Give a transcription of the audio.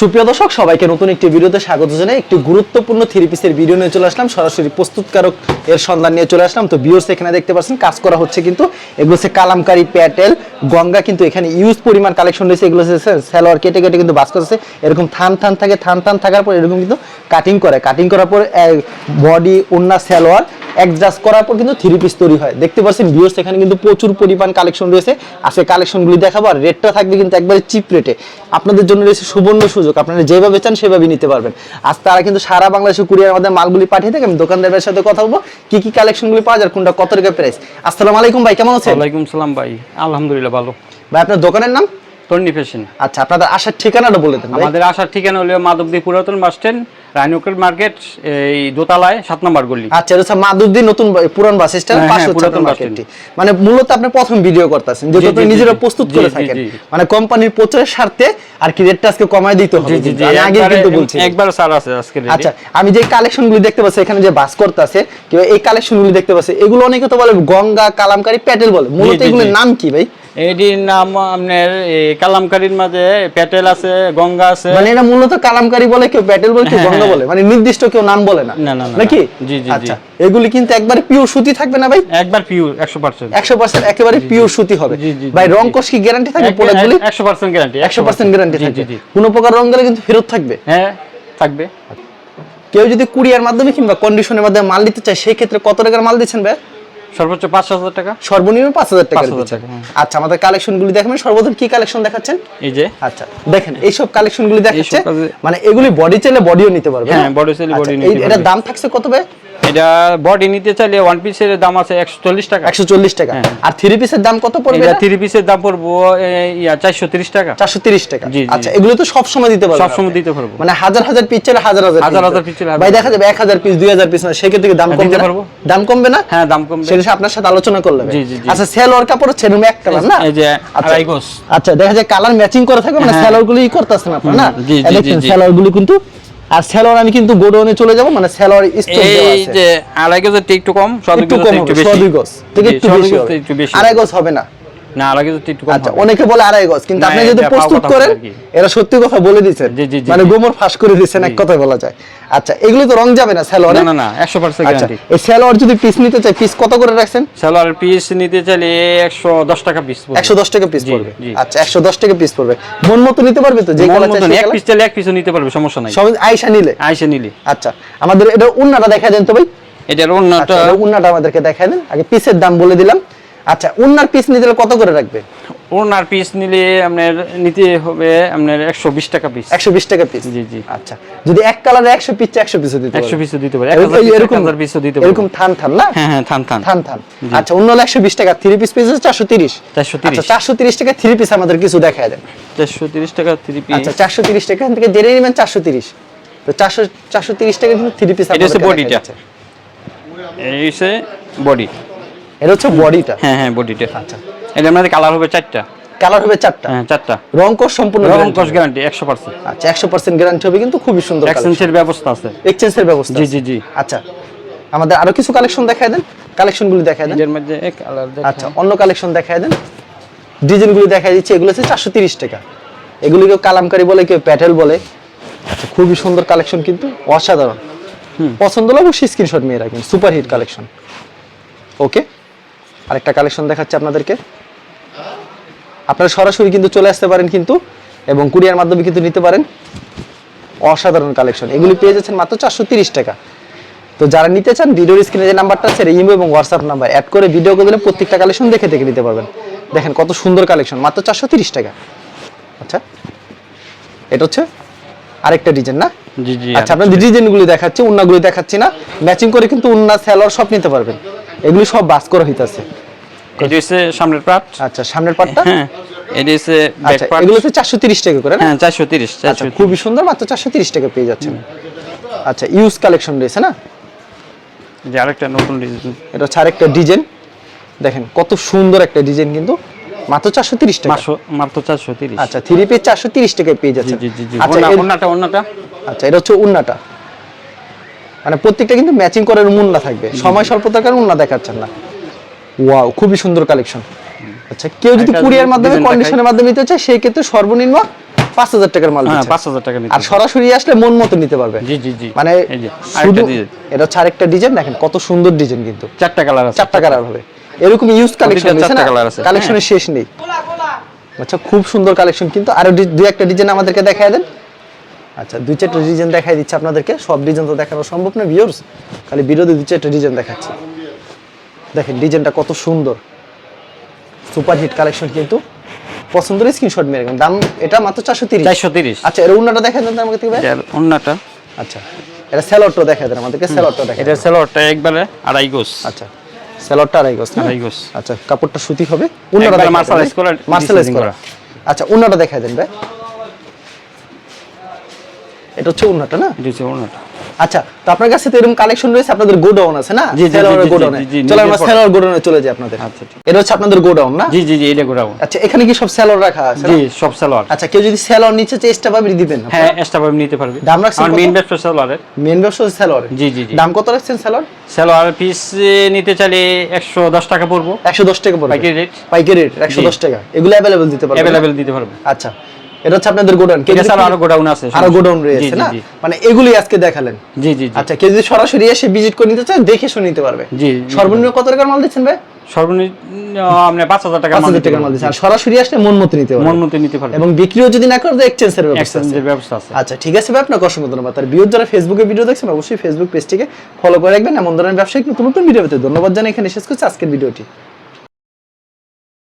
সুপ্রিয় দর্শক, সবাইকে নতুন একটি ভিডিওতে স্বাগত জানাই। একটি গুরুত্বপূর্ণ থ্রি পিসের ভিডিও নিয়ে চলে আসলাম। সরাসরি প্রস্তুতকারক এর সন্ধান নিয়ে চলে আসলাম। তো বিওর্স এখানে দেখতে পাচ্ছেন, কাজ করা হচ্ছে কিন্তু। এগুলো হচ্ছে কালামকারি প্যাটেল, গঙ্গা কিন্তু এখানে ইউজ পরিমাণ কালেকশন রয়েছে। এগুলো হচ্ছে স্যালোয়ার কেটে কেটে কিন্তু বাস করছে এরকম থান থান থাকে, থান থান থাকার পর এরকম কিন্তু কাটিং করে। কাটিং করার পর বডি ওন্না স্যালোয়ার অ্যাডজাস্ট করার পর কিন্তু থ্রি পিস তৈরি হয়। দেখতে পাচ্ছেন ভিউস এখানে কিন্তু প্রচুর পরিমাণ কালেকশন রয়েছে। আজকে কালেকশনগুলি দেখাবো আর রেটটা থাকবে কিন্তু একবারে চিপ রেটে আপনাদের জন্য রয়েছে সুবর্ণ সুযোগ। আপনারা যেভাবে চান সেভাবে নিতে পারবেন। আজ তারা কিন্তু সারা বাংলাদেশে কুরিয়ার আমাদের মালগুলি পাঠিয়ে থাকে আমি দোকানদারের সাথে কথা বলব। কি কি কালেকশনগুলি পাওয়া যায় কোনটা কত টাকা প্রাইস আসসালামু আলাইকুম ভাই কেমন আছেন? ওয়ালাইকুম সালাম ভাই। আলহামদুলিল্লাহ ভালো। ভাই আপনার দোকানের নাম? তন্নি ফ্যাশন। আচ্ছা আপনাদের আসার ঠিকানাটা বলে দেন আমাদের আসার ঠিকানা হলো মাধবদী পুরাতন বাস স্ট্যান্ড রাইনকেল মার্কেট এই দোতলায় সাত নম্বর গলি। আচ্ছা এটা মাদুদ্দি নতুন পুরান বাস স্ট্যান্ড হ্যাঁ, পাশে হ্যাঁ, পুরাতন মার্কেটটি। মানে মূলত আপনি প্রথম ভিডিও করতেছেন আপনি নিজেরা প্রস্তুত করে থাকেন। মানে কোম্পানির প্রচারের স্বার্থে আর কি রেটটা আজকে কমায় দিতে হবে আমি আগে কিন্তু বলছি। একবার স্যার আছে আজকে আচ্ছা আমি যে কালেকশনগুলি দেখতে পাচ্ছি এখানে যে বাস করতে আছে কেউ এই কালেকশনগুলি দেখতে পাচ্ছি এগুলো অনেকে তো বলে গঙ্গা কালামকারী প্যাটেল বলে। মূলত এগুলোর নাম কি ভাই? এটির নাম আপনার কালামকারীর মাঝে প্যাটেল আছে গঙ্গা আছে। মানে এটা মূলত কালামকারি বলে কেউ প্যাটেল বলে কেউ গঙ্গা। বলে? মানে নির্দিষ্ট কেউ নাম বলে না? না, না, নাকি? জি, জি। আচ্ছা এগুলি কিন্তু একবারে পিওর সুতি থাকবে না ভাই? একবার পিওর একশো পার্সেন্ট একশো পার্সেন্ট একেবারে পিওর সুতি হবে। ভাই। রং কোষ কি গ্যারান্টি থাকবে প্রোডাক্টগুলি একশো পার্সেন্ট গ্যারান্টি একশো পার্সেন্ট গ্যারান্টি জি থাকবে। কোনো প্রকার রং গেলে কিন্তু ফেরত থাকবে? হ্যাঁ থাকবে। কেউ যদি কুরিয়ার মাধ্যমে কিংবা কন্ডিশনের মাধ্যমে মাল নিতে চায় সেই ক্ষেত্রে কত টাকার মাল দিচ্ছেন ভাই? সর্বোচ্চ পাঁচ হাজার টাকা? সর্বনিম্ন পাঁচ হাজার টাকা 5,000 দিচ্ছেন টাকা। আচ্ছা আমাদের কালেকশন গুলি দেখাবেন সর্বপ্রথম কি কালেকশন দেখাচ্ছেন? এই যে। আচ্ছা দেখেন এইসব কালেকশন গুলি দেখাচ্ছে মানে এগুলি বডি চাইলে বডিও নিতে পারবে হ্যাঁ, বডি চাইলে বডি এই- নিতে এটার দাম থাকছে কত ভাই? এটা বডি নিতে চাইলে ওয়ান পিসের দাম আছে একশো চল্লিশ টাকা একশো চল্লিশ টাকা হ্যাঁ। আর থ্রি পিসের দাম কত পড়বে এটা? থ্রি পিসের দাম পড়ব চারশো তিরিশ টাকা চারশো তিরিশ টাকা জি। আচ্ছা এগুলো তো সব সময় দিতে পারবে সবসময় দিতে পারব মানে হাজার হাজার পিস চাইলে হাজার হাজার হাজার হাজার চাইলে ভাই দেখা যাবে এক হাজার পিস দুই হাজার পিস না সেক্ষেত্রে দাম হ্যাঁ, না? পারব। দাম কমবে না হ্যাঁ দাম কমবে সেটা আপনার সাথে আলোচনা করলে জি, জি। আচ্ছা কাপড় এক কালার না এই যে আচ্ছা আড়াই। আচ্ছা দেখা যায় কালার ম্যাচিং করে থাকবে মানে হ্যাঁ। সেলোয়ার গুলি করতেছেন আপনারা না জি, জি, গুলি কিন্তু আর সেলোয়ার আমি কিন্তু গোডাউনে চলে যাব মানে সেলোয়ার স্টক দেওয়া এই যে আড়াই গজের একটু কম সব একটু কম থেকে একটু বেশি হবে। একটু বেশি আড়াই গজ হবে না। না আড়াই গজের একটু কম আচ্ছা অনেকে বলে আড়াই গজ কিন্তু আপনি যদি প্রস্তুত করেন। এরা সত্যি কথা বলে জি, মানে গোমর ফাঁস করে দিচ্ছেন এক কথায় বলা যায়। আচ্ছা এগুলো তো রং যাবে না সেলোয়ারে না না না একশো পার্সেন্ট আচ্ছা গ্যারান্টি এই সেলোয়ার যদি পিস নিতে চাই পিস কত করে রাখছেন? সালোয়ার পিস নিতে চাইলে একশো দশ টাকা পিস দশ টাকা পিস পড়বে। আচ্ছা একশো দশ টাকা পিস পড়বে। মন মতো নিতে পারবে তো? যে কালার চাই এক পিস চাইলে এক পিসও নিতে পারবে সমস্যা নাই। সব নিলে? আইসে নিলে। আচ্ছা আমাদের এটা উন্নাটা দেখা দেন তো ভাই। এটার আচ্ছা অন্যটা এটা উন্নাটা আমাদেরকে দেখায় দেন। আগে পিসের দাম বলে দিলাম। আচ্ছা উন্নার পিস নিতে কত করে রাখবে? ওনার পিস নিলে আপনার নিতে হবে আপনার একশো বিশ টাকা পিস একশো বিশ টাকা পিস জি, জি। আচ্ছা যদি এক কালারে একশো পিস একশো পিসও দিতে একশো। পিসও দিতে পারে। এরকম- হাজার পিসও দিতে পারে এরকম থান থান না? হ্যাঁ হ্যাঁ থান থান থান থান আচ্ছা অন্য হলো একশো বিশ টাকা। থ্রি পিস পিস চারশো তিরিশ। 430 আচ্ছা চারশো তিরিশ টাকা থ্রি পিস আমাদের কিছু দেখায় দেন। চারশো তিরিশ টাকা থ্রি পিস আচ্ছা চারশো তিরিশ টাকা। এখান থেকে জেনে নেবেন চারশো তিরিশ। তো চারশো চারশো তিরিশ টাকা থ্রি পিস এটা হচ্ছে বডিটা। এই হচ্ছে বডি। এটা হচ্ছে বডিটা। হ্যাঁ হ্যাঁ বডিটা। আচ্ছা। এটা আমাদের কালার হবে চারটা। কালার হবে চারটা? হ্যাঁ চারটা। রং কোর্স সম্পূর্ণ রং guarantee গ্যারান্টি একশো পার্সেন্ট আচ্ছা একশো পার্সেন্ট গ্যারান্টি হবে কিন্তু খুবই সুন্দর এক্সচেঞ্জের ব্যবস্থা আছে। এক্সচেঞ্জের ব্যবস্থা জি জি জি। আচ্ছা। আমাদের আরও কিছু কালেকশন দেখায় দেন। কালেকশন গুলি দেখায় দেন। এর মধ্যে কালার আচ্ছা অন্য কালেকশন দেখায় দেন। ডিজাইন গুলি দেখাই দিচ্ছি। এগুলো হচ্ছে চারশো তিরিশ টাকা। এগুলি কেউ কালামকারি বলে কেউ প্যাটেল বলে। আচ্ছা খুবই সুন্দর কালেকশন কিন্তু। অসাধারণ। পছন্দ হলে অবশ্যই স্ক্রিনশট নিয়ে রাখবেন। সুপার হিট কালেকশন ওকে আরেকটা কালেকশন দেখাচ্ছি আপনাদেরকে। আপনারা সরাসরি কিন্তু চলে আসতে পারেন কিন্তু এবং কুরিয়ার মাধ্যমে কিন্তু নিতে পারেন। অসাধারণ কালেকশন এগুলি পেয়ে যাচ্ছেন মাত্র চারশো টাকা। তো যারা নিতে চান ভিডিওর স্ক্রিনে যে নাম্বারটা আছে ইমো এবং হোয়াটসঅ্যাপ নাম্বার অ্যাড করে ভিডিও করে দিলে প্রত্যেকটা কালেকশন দেখে দেখে নিতে পারবেন। দেখেন কত সুন্দর কালেকশন মাত্র চারশো তিরিশ টাকা। আচ্ছা এটা হচ্ছে আরেকটা ডিজাইন না? জি জি আচ্ছা আপনাদের ডিজাইনগুলি দেখাচ্ছি উন্নাগুলি দেখাচ্ছি না। ম্যাচিং করে কিন্তু উন্না স্যালোয়ার সব নিতে পারবেন। এগুলি সব বাস করা হইতাছে। এটা হচ্ছে সামনের পার্ট আচ্ছা সামনের পাটটা? হ্যাঁ এটা হচ্ছে ব্যাক আচ্ছা পার্ট এগুলো হচ্ছে চারশো তিরিশ টাকা করে না? হ্যাঁ আচ্ছা চারশো খুবই সুন্দর মাত্র চারশো তিরিশ টাকা পেয়ে যাচ্ছেন। আচ্ছা ইউজ কালেকশন রয়েছে না? যে আরেকটা নতুন ডিজাইন এটা হচ্ছে আরেকটা ডিজাইন। দেখেন কত সুন্দর একটা ডিজাইন কিন্তু। মাত্র চারশো তিরিশ টাকা। মাত্র মাত্র চারশো তিরিশ। আচ্ছা পিস টাকায় পেয়ে যাচ্ছে আচ্ছা আচ্ছা এটা হচ্ছে মানে প্রত্যেকটা কিন্তু ম্যাচিং করার মুন্না থাকবে। সময় স্বল্পতার কারণে উন্না দেখাচ্ছেন না। ওয়াও খুবই সুন্দর কালেকশন আচ্ছা কেউ যদি কুরিয়ার মাধ্যমে কন্ডিশনের মাধ্যমে নিতে চায় সেই ক্ষেত্রে সর্বনিম্ন পাঁচ হাজার টাকার মাল হ্যাঁ পাঁচ হাজার টাকা নিতে আর সরাসরি আসলে মন মতো নিতে পারবে। জি জি জি। মানে শুধু এটা হচ্ছে আরেকটা ডিজাইন দেখেন কত সুন্দর ডিজাইন কিন্তু। চারটা কালার আছে। চারটা কালার হবে। এরকম ইউজ কালেকশন আছে। কালেকশনের শেষ নেই। আচ্ছা খুব সুন্দর কালেকশন কিন্তু। আরও দুই একটা ডিজাইন আমাদেরকে দেখায় দেন। আচ্ছা দুই চারটা ডিজাইন দেখাই দিচ্ছে আপনাদেরকে। সব ডিজাইন তো দেখানো সম্ভব না ভিউয়ার্স খালি ভিডিওতে দুই চারটা ডিজাইন দেখাচ্ছি। দেখেন ডিজাইনটা কত সুন্দর। সুপার হিট কালেকশন কিন্তু। পছন্দ হলে স্ক্রিনশট মেরে দাম এটা মাত্র চারশো তিরিশ। চারশো তিরিশ। আচ্ছা এর উন্নাটা দেখা দেন আমাকে থেকে? এটার আচ্ছা এটা স্যালোডটা দেখা দেন আমাদেরকে স্যালোডটা দেখা এটা সেলোয়ারটা একবারে আড়াই গোস। আচ্ছা স্যালোডটা আড়াই গোস? আড়াই গজ। আচ্ছা কাপড়টা সুতি হবে। দেখা মার্শালাইজ করা, মার্শালাইজ করা। আচ্ছা উন্নাটা দেখা দেন ভাই। এটা হচ্ছে উন্নাটা না? হচ্ছে অন্যটা আচ্ছা তো আপনার কাছে তো এরকম কালেকশন রয়েছে আপনাদের গোডাউন আছে না? জি, জি, জি, সেলরের জি, জি, গোডাউনে। জি, জি, চলো আমরা সেলর গোডাউনে চলে যাই আপনাদের। আচ্ছা, ঠিক। এটা হচ্ছে আপনাদের গোডাউন না? জি জি জি এটা ঘোরাবো আচ্ছা এখানে কি সব সেলর রাখা আছে জি সব সেলোয়ার আচ্ছা কেউ যদি সেলর নিচে চেষ্টা পাবে দিবেন হ্যাঁ এক্সট্রা ভাবে নিতে পারবে। দাম রাখছেন কত? মেইন ব্যবসা সেলোয়ারের মেন ব্যবসা সেলর জি, জি, জি। দাম কত রাখছেন সেলর সেলোয়ার পিস নিতে চাইলে একশো দশ টাকা পড়ব। একশো দশ টাকা পড়বে। পাইকারি রেট পাইকারি রেট একশো দশ টাকা। এগুলো অ্যাভেলেবেল দিতে পারবেন না? দিতে পারবে। আচ্ছা। এটা হচ্ছে আপনাদের গোডাউন। আরও গোডাউন আছে আরও গোডাউন রয়েছে না? মানে এগুলি আজকে দেখালেন। জি জি আচ্ছা কেউ যদি সরাসরি এসে ভিজিট করে নিতে চায় দেখে শুনে নিতে পারবে। জি, সর্বনিম্ন কত টাকার মাল দিচ্ছেন ভাই? সর্বনিম্ন আপনি পাঁচ হাজার টাকা মাল টাকার মাল দিচ্ছেন। আর সরাসরি আসলে মন মতো নিতে পারবে মন মতো নিতে পারবে এবং বিক্রিও যদি না করে তো এক্সচেঞ্জের ব্যবস্থা এক্সচেঞ্জের ব্যবস্থা আছে। আচ্ছা ঠিক আছে ভাই আপনাকে অসংখ্য ধন্যবাদ। আর বিয়োর যারা ফেসবুকে ভিডিও দেখছেন অবশ্যই ফেসবুক পেজটিকে ফলো করে রাখবেন। এমন ধরনের ব্যবসায়িক নতুন নতুন ভিডিও পেতে ধন্যবাদ জানাই। এখানে শেষ করছি আজকের ভিডিওটি